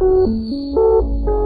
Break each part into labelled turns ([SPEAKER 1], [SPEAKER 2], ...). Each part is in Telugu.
[SPEAKER 1] Thank you.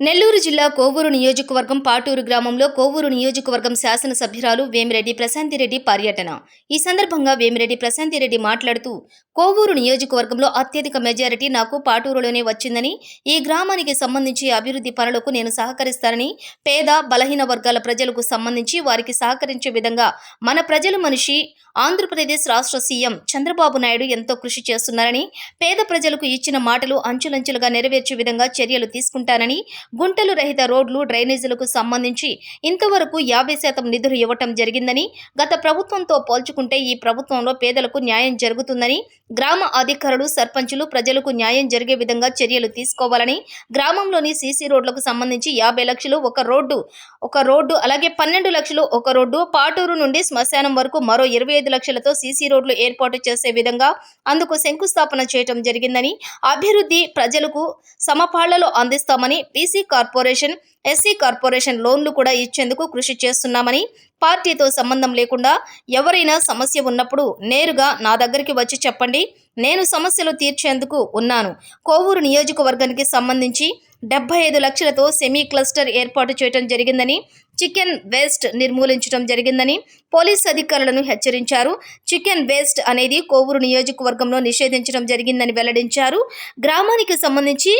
[SPEAKER 1] నెల్లూరు జిల్లా కోవూరు నియోజకవర్గం పాటూరు గ్రామంలో కోవూరు నియోజకవర్గం శాసనసభ్యురాలు వేమిరెడ్డి ప్రశాంతిరెడ్డి పర్యటన. ఈ సందర్భంగా వేమిరెడ్డి ప్రశాంతిరెడ్డి మాట్లాడుతూ కోవూరు నియోజకవర్గంలో అత్యధిక మెజారిటీ నాకు పాటూరులోనే వచ్చిందని ఈ గ్రామానికి సంబంధించి అభివృద్ధి పనులకు నేను సహకరిస్తానని పేద బలహీన వర్గాల ప్రజలకు సంబంధించి వారికి సహకరించే విధంగా మన ప్రజలు మనిషి ఆంధ్రప్రదేశ్ రాష్ట్ర సీఎం చంద్రబాబు నాయుడు ఎంతో కృషి చేస్తున్నారని పేద ప్రజలకు ఇచ్చిన మాటలు అంచులంచులుగా నెరవేర్చే విధంగా చర్యలు తీసుకుంటానని గుంటలు రహిత రోడ్లు డ్రైనేజీలకు సంబంధించి ఇంతవరకు యాభై శాతం నిధులు ఇవ్వటం జరిగిందని గత ప్రభుత్వంతో పోల్చుకుంటే ఈ ప్రభుత్వంలో పేదలకు న్యాయం జరుగుతుందని గ్రామ అధికారులు సర్పంచులు ప్రజలకు న్యాయం జరిగే విధంగా చర్యలు తీసుకోవాలని గ్రామంలోని సీసీ రోడ్లకు సంబంధించి యాభై లక్షలు ఒక రోడ్డు ఒక రోడ్డు అలాగే పన్నెండు లక్షలు ఒక రోడ్డు పాటూరు నుండి శ్మశానం వరకు మరో ఇరవై ఐదు లక్షలతో సీసీ రోడ్లు ఏర్పాటు చేసే విధంగా అందుకు శంకుస్థాపన చేయటం జరిగిందని అభివృద్ధి ప్రజలకు సమపాళ్ళలో అందిస్తామని బీసీ కార్పొరేషన్ ఎస్సీ కార్పొరేషన్ లోన్లు కూడా ఇచ్చేందుకు కృషి చేస్తున్నామని పార్టీతో సంబంధం లేకుండా ఎవరైనా సమస్య ఉన్నప్పుడు నేరుగా నా దగ్గరికి వచ్చి చెప్పండి. నేను సమస్యలు తీర్చేందుకు ఉన్నాను. కోవూరు నియోజకవర్గానికి సంబంధించి డెబ్బై ఐదు లక్షలతో సెమీ క్లస్టర్ ఏర్పాటు చేయడం జరిగిందని చికెన్ వేస్ట్ నిర్మూలించడం జరిగిందని పోలీస్ అధికారులను హెచ్చరించారు. చికెన్ వేస్ట్ అనేది కోవూరు నియోజకవర్గంలో నిషేధించడం జరిగిందని వెల్లడించారు. గ్రామానికి సంబంధించి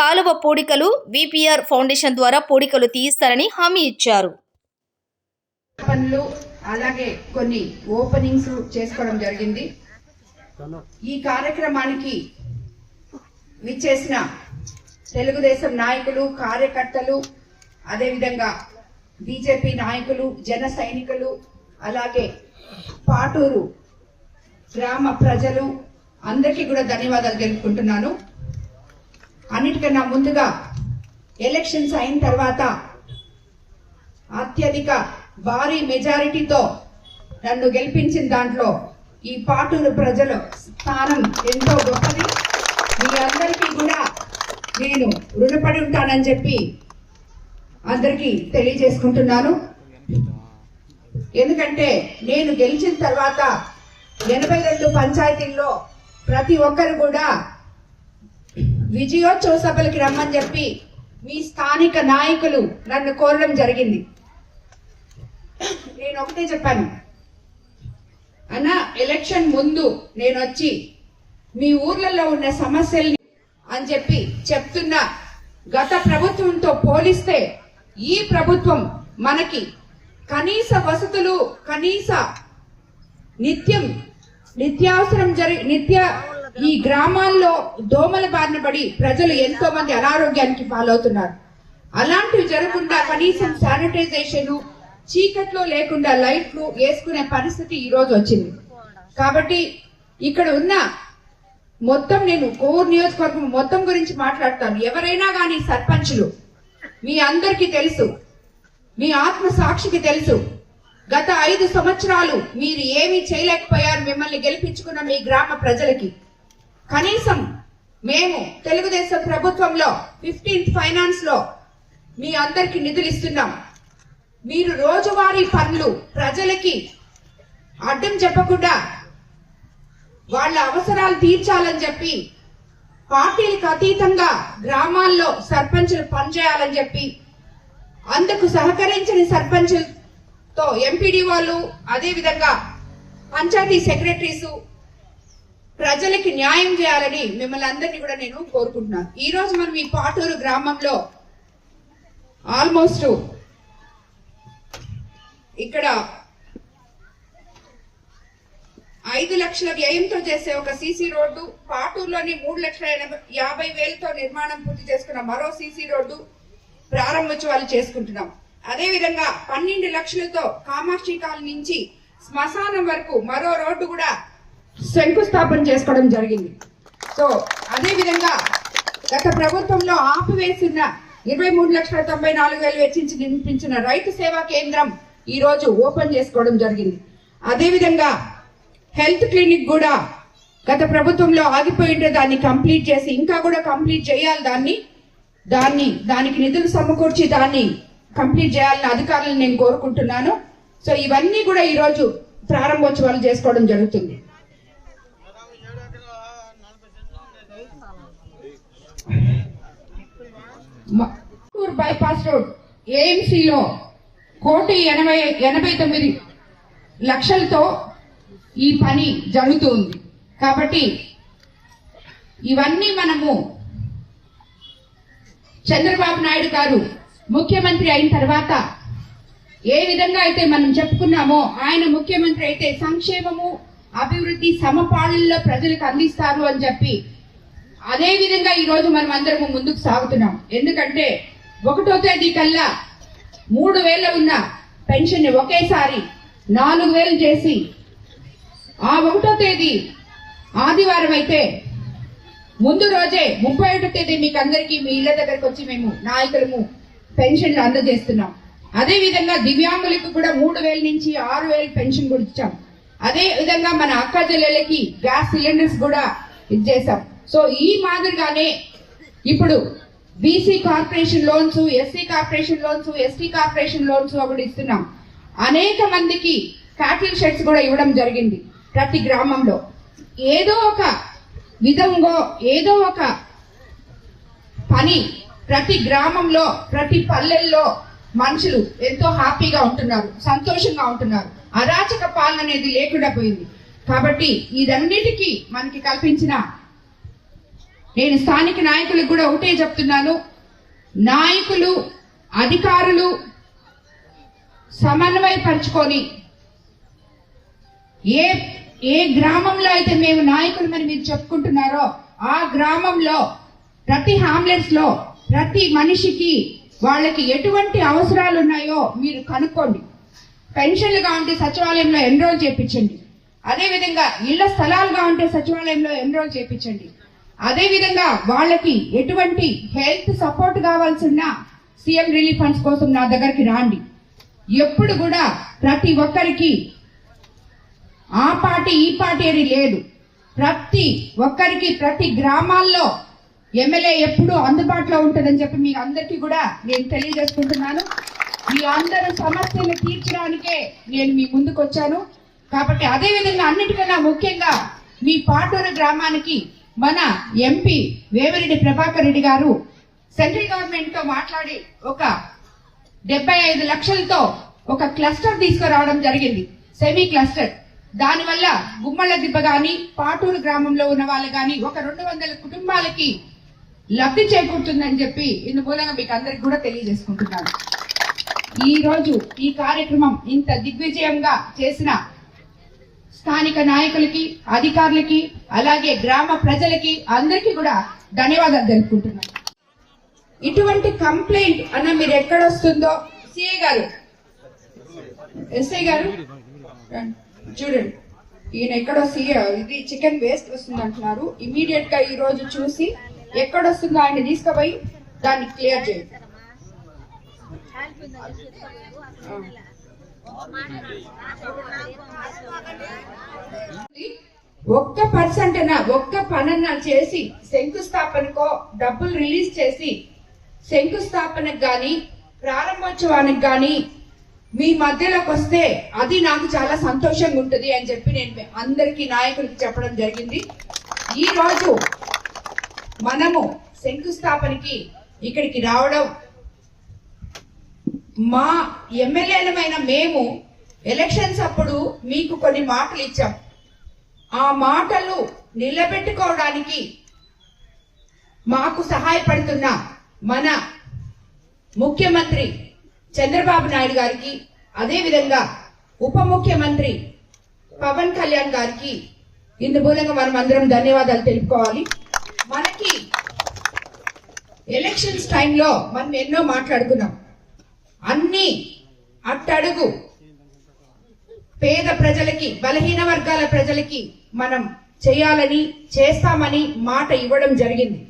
[SPEAKER 1] కాలువ పూడికలు విపిఆర్ ఫౌండేషన్ ద్వారా పూడికలు తీయిస్తారని హామీ ఇచ్చారు.
[SPEAKER 2] పనులు అలాగే కొన్ని ఓపెనింగ్స్ చేసుకోవడం జరిగింది. ఈ కార్యక్రమానికి విచ్చేసిన తెలుగుదేశం నాయకులు కార్యకర్తలు అదేవిధంగా బీజేపీ నాయకులు జన సైనికులు అలాగే పాటూరు గ్రామ ప్రజలు అందరికీ కూడా ధన్యవాదాలు తెలుపుకుంటున్నాను. అన్నిటికన్నా ముందుగా ఎలక్షన్స్ అయిన తర్వాత అత్యధిక భారీ మెజారిటీతో నన్ను గెలిపించిన దాంట్లో ఈ పాటూరు ప్రజల స్థానం ఎంతో గొప్పది. మీ అందరికీ కూడా నేను రుణపడి ఉంటానని చెప్పి అందరికీ తెలియజేసుకుంటున్నాను. ఎందుకంటే నేను గెలిచిన తర్వాత ఎనభై రెండు పంచాయతీల్లో ప్రతి ఒక్కరు కూడా విజయోత్సవ సభలకి రమ్మని చెప్పి మీ స్థానిక నాయకులు నన్ను కోరడం జరిగింది. నేను ఒకటే చెప్పాను. అన్న ఎలక్షన్ ముందు నేను వచ్చి మీ ఊర్లలో ఉన్న సమస్యల్ని అని చెప్పి చెప్తున్నా గత ప్రభుత్వంతో పోలిస్తే ఈ ప్రభుత్వం మనకి కనీస వసతులు కనీస నిత్యం నిత్యావసరం జరి నిత్య ఈ గ్రామాల్లో దోమల బారిన పడి ప్రజలు ఎంతో మంది అనారోగ్యానికి పాలవుతున్నారు. అలాంటివి జరగకుండా కనీసం శానిటైజేషన్ చీకట్లో లేకుండా లైట్లు వేసుకునే పరిస్థితి ఈ రోజు వచ్చింది. కాబట్టి ఇక్కడ ఉన్న మొత్తం నేను కోవూరు నియోజకవర్గం మొత్తం గురించి మాట్లాడతాను. ఎవరైనా కానీ సర్పంచులు మీ అందరికీ తెలుసు మీ ఆత్మ సాక్షికి తెలుసు. గత ఐదు సంవత్సరాలు మీరు ఏమీ చేయలేకపోయారు మిమ్మల్ని గెలిపించుకున్న మీ గ్రామ ప్రజలకి. కనీసం మేము తెలుగుదేశం ప్రభుత్వంలో ఫిఫ్టీన్త్ ఫైనాన్స్లో మీ అందరికి నిధులు ఇస్తున్నాం. మీరు రోజువారీ పనులు ప్రజలకి అడ్డం చెప్పకుండా వాళ్ళ అవసరాలు తీర్చాలని చెప్పి పార్టీలకు అతీతంగా గ్రామాల్లో సర్పంచులు పనిచేయాలని చెప్పి అందుకు సహకరించని సర్పంచులతో ఎంపీడీ వాళ్ళు అదేవిధంగా పంచాయతీ సెక్రటరీస్ ప్రజలకి న్యాయం చేయాలని మిమ్మల్ని అందరినీ కూడా నేను కోరుకుంటున్నాను. ఈ రోజు మనం ఈ పాటూరు గ్రామంలో ఆల్మోస్ట్ ఇక్కడ ఐదు లక్షల వ్యయంతో చేసే ఒక సీసీ రోడ్డు పాటూరులోని మూడు లక్షల ఎనభై యాభై వేలతో నిర్మాణం పూర్తి చేసుకున్న మరో సీసీ రోడ్డు ప్రారంభోత్సవాలు చేసుకుంటున్నాం. అదేవిధంగా పన్నెండు లక్షలతో కామాక్షి కాలనీ నుంచి శ్మశానం వరకు మరో రోడ్డు కూడా శంకుస్థాపన చేసుకోవడం జరిగింది. సో అదే విధంగా గత ప్రభుత్వంలో ఆపివేసిన ఇరవై మూడు లక్షల తొంభై నాలుగు వేలు వెచ్చించి నిర్మించిన రైతు సేవా కేంద్రం ఈరోజు ఓపెన్ చేసుకోవడం జరిగింది. అదేవిధంగా హెల్త్ క్లినిక్ కూడా గత ప్రభుత్వంలో ఆగిపోయింటే దాన్ని కంప్లీట్ చేసి ఇంకా కూడా కంప్లీట్ చేయాలి దాన్ని దాన్ని దానికి నిధులు సమకూర్చి దాన్ని కంప్లీట్ చేయాలని అధికారులను నేను కోరుకుంటున్నాను. సో ఇవన్నీ కూడా ఈరోజు ప్రారంభోత్సవాలు చేసుకోవడం జరుగుతుంది. మట్టూరు బైపాస్ రోడ్ ఏఎంసీలో కోటి ఎనభై ఎనభై తొమ్మిది లక్షలతో ఈ పని జరుగుతుంది. కాబట్టి ఇవన్నీ మనము చంద్రబాబు నాయుడు గారు ముఖ్యమంత్రి అయిన తర్వాత ఏ విధంగా అయితే మనం చెప్పుకున్నామో ఆయన ముఖ్యమంత్రి అయితే సంక్షేమము అభివృద్ధి సమపాళల్లో ప్రజలకు అందిస్తారు అని చెప్పి అదే విధంగా ఈ రోజు మనం అందరము ముందుకు సాగుతున్నాం. ఎందుకంటే ఒకటో తేదీ కల్లా మూడు వేల ఉన్న పెన్షన్ ఒకేసారి నాలుగు వేలు చేసి ఆ ఒకటో తేదీ ఆదివారం అయితే ముందు రోజే ముప్పై ఒకటో తేదీ మీకు అందరికీ మీ ఇళ్ళ దగ్గరకు వచ్చి మేము నాయకులము పెన్షన్లు అందజేస్తున్నాం. అదే విధంగా దివ్యాంగులకు కూడా మూడు వేల నుంచి ఆరు వేలు పెన్షన్ కూడా ఇచ్చాం. అదే విధంగా మన అక్క చెల్లెలకి గ్యాస్ సిలిండర్స్ కూడా ఇచ్చేసాం సో ఈ మాదిరిగానే ఇప్పుడు BC corporation loans SC corporation loans ST corporation loans కూడా ఇస్తున్నాం. అనేక మందికి క్యాటిల్ షెడ్స్ కూడా ఇవ్వడం జరిగింది ప్రతి గ్రామంలో. ఏదో ఒక విధంగా ఏదో ఒక పని ప్రతి గ్రామంలో ప్రతి పల్లెల్లో మనుషులు ఎంతో హ్యాపీగా ఉంటున్నారు సంతోషంగా ఉంటున్నారు. అరాచక పాలన అనేది లేకుండా పోయింది. కాబట్టి ఇదన్నిటికీ మనకి కల్పించిన నేను స్థానిక నాయకులకు కూడా ఒకటే చెప్తున్నాను. నాయకులు అధికారులు సమన్వయపరుచుకొని ఏ ఏ గ్రామంలో అయితే మేము నాయకులు మరి మీరు చెప్పుకుంటున్నారో ఆ గ్రామంలో ప్రతి హామ్లెట్స్లో ప్రతి మనిషికి వాళ్ళకి ఎటువంటి అవసరాలు ఉన్నాయో మీరు కనుక్కోండి. పెన్షన్లుగా ఉంటే సచివాలయంలో ఎన్రోల్ చేపించండి. అదే విధంగా ఇళ్ళ స్థలాలుగా ఉంటే సచివాలయంలో ఎన్రోల్ చేపించండి. అదే విధంగా వాళ్ళకి ఎటువంటి హెల్త్ సపోర్ట్ కావాల్సిన సీఎం రిలీఫ్ ఫండ్స్ కోసం నా దగ్గరికి రాండి. ఎప్పుడు కూడా ప్రతి ఒక్కరికి ఆ పార్టీ ఈ పార్టీ అని లేదు. ప్రతి ఒక్కరికి ప్రతి గ్రామాల్లో ఎమ్మెల్యే ఎప్పుడు అందుబాటులో ఉంటుందని చెప్పి మీ అందరికీ కూడా నేను తెలియజేసుకుంటున్నాను. మీ అందరూ సమస్యలు తీర్చడానికే నేను మీ ముందుకు వచ్చాను కాబట్టి అదే విధంగా అన్నిటికన్నా ముఖ్యంగా మీ పాటూరు గ్రామానికి మన ఎంపీ వేమిరెడ్డి ప్రభాకర్ రెడ్డి గారు సెంట్రల్ గవర్నమెంట్తో మాట్లాడి ఒక డెబ్బై ఐదు లక్షలతో ఒక క్లస్టర్ తీసుకురావడం జరిగింది. Semi cluster. దానివల్ల గుమ్మళ్ళ దిబ్బ గాని పాటూరు గ్రామంలో ఉన్న వాళ్ళు గాని ఒక రెండు వందల కుటుంబాలకి లబ్ధి చేకూరుతుందని చెప్పి ఇందు మూలంగా మీకు అందరికి కూడా తెలియజేసుకుంటున్నాను. ఈ రోజు ఈ కార్యక్రమం ఇంత దిగ్విజయంగా చేసిన స్థానిక నాయకులకి అధికారులకి అలాగే గ్రామ ప్రజలకి అందరికీ కూడా ధన్యవాదాలు తెలుపుకుంటున్నాను. ఇటువంటి కంప్లైంట్ అన్న మీరు ఎక్కడ వస్తుందో సిఐ గారు. ఎస్ఐ గారు. చూడండి. ఈయన ఎక్కడో సీఏ ఇది చికెన్ వేస్ట్ వస్తుంది అంటున్నారు. ఇమీడియట్గా ఈ రోజు చూసి ఎక్కడ వస్తుందో ఆయన తీసుకుపోయి దాన్ని క్లియర్ చేయండి. ఒక్క పర్సెంట్ అన్న ఒక్క పనన్న చేసి శంకుస్థాపనకో డబ్బులు రిలీజ్ చేసి శంకుస్థాపనకు గాని ప్రారంభోత్సవానికి గాని మీ మధ్యలోకి వస్తే అది నాకు చాలా సంతోషంగా ఉంటుంది అని చెప్పి నేను అందరికీ నాయకులకు చెప్పడం జరిగింది. ఈ రోజు మనము శంకుస్థాపనకి ఇక్కడికి రావడం మా ఎమ్మెల్యేలమైన మేము ఎలక్షన్స్ అప్పుడు మీకు కొన్ని మాటలు ఇచ్చాం. ఆ మాటలు నిలబెట్టుకోవడానికి మాకు సహాయపడుతున్న మన ముఖ్యమంత్రి చంద్రబాబు నాయుడు గారికి అదేవిధంగా ఉప ముఖ్యమంత్రి పవన్ కళ్యాణ్ గారికి ఇందుమూలంగా మనం అందరం ధన్యవాదాలు తెలుపుకోవాలి. మనకి ఎలక్షన్స్ టైంలో మనం ఎన్నో మాట్లాడుకున్నాం. అన్ని అట్టడుగు. పేద ప్రజలకి బలహీన వర్గాల ప్రజలకి మనం చేయాలని చేస్తామని మాట ఇవ్వడం జరిగింది.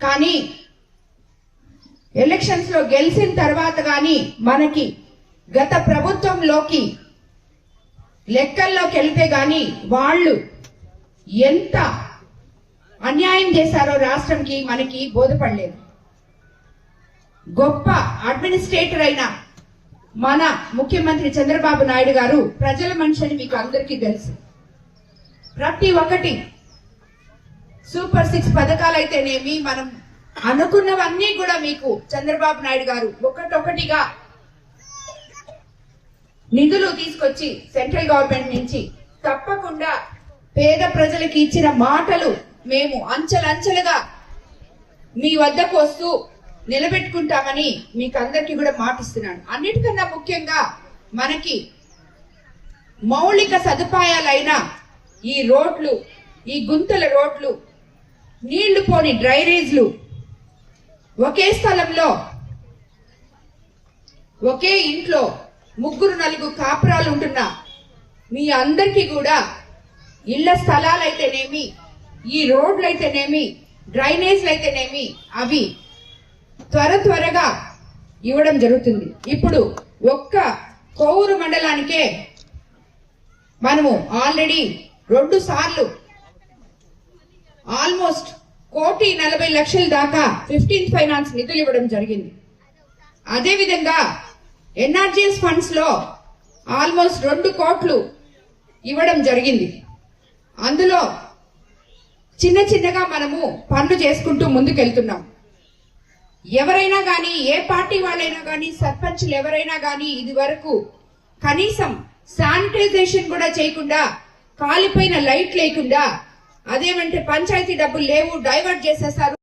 [SPEAKER 2] కానీ ఎలక్షన్స్లో గెలిచిన తర్వాత కానీ మనకి గత ప్రభుత్వంలోకి లెక్కల్లోకి వెళ్తే గాని వాళ్ళు ఎంత అన్యాయం చేశారో రాష్ట్రంకి మనకి బోధపడలేదు. గొప్ప అడ్మినిస్ట్రేటర్ అయిన మన ముఖ్యమంత్రి చంద్రబాబు నాయుడు గారు ప్రజల మనిషి అని మీకు అందరికీ తెలుసు. ప్రతి ఒక్కటి సూపర్ సిక్స్ పథకాలు అయితేనేమి మనం అనుకున్నవన్నీ కూడా మీకు చంద్రబాబు నాయుడు గారు ఒకటొకటిగా నిధులు తీసుకొచ్చి సెంట్రల్ గవర్నమెంట్ నుంచి తప్పకుండా పేద ప్రజలకి ఇచ్చిన మాటలు మేము అంచెలంచెలుగా మీ వద్దకు వస్తూ నిలబెట్టుకుంటామని మీకు అందరికీ కూడా మాటిస్తున్నాను. అన్నిటికన్నా ముఖ్యంగా మనకి మౌలిక సదుపాయాలైన ఈ రోడ్లు ఈ గుంతల రోడ్లు నీళ్ళు పోని డ్రైనేజ్లు ఒకే స్థలంలో ఒకే ఇంట్లో ముగ్గురు నలుగురు కాపురాలు ఉంటున్న మీ అందరికీ కూడా ఇళ్ళ స్థలాలైతేనేమి ఈ రోడ్లు అయితేనేమి డ్రైనేజ్లు అయితేనేమి అవి త్వర త్వరగా ఇవ్వడం జరుగుతుంది. ఇప్పుడు ఒక్క కోవూరు మండలానికే మనము ఆల్రెడీ రెండు సార్లు ఆల్మోస్ట్ కోటి నలభై లక్షల దాకా ఫిఫ్టీన్త్ ఫైనాన్స్ నిధులు ఇవ్వడం జరిగింది. అదేవిధంగా ఎన్ఆర్జీఎస్ ఫండ్స్లో ఆల్మోస్ట్ రెండు కోట్లు ఇవ్వడం జరిగింది. అందులో చిన్న చిన్నగా మనము పనులు చేసుకుంటూ ముందుకెళ్తున్నాం. ఎవరైనా కానీ ఏ పార్టీ వాళ్ళైనా కానీ సర్పంచ్లు ఎవరైనా కానీ ఇది వరకు కనీసం శానిటైజేషన్ కూడా చేయకుండా కాలిపోయిన లైట్ లేకుండా అదేమంటే పంచాయతీ డబ్బులు లేవు డైవర్ట్ చేసేసారు.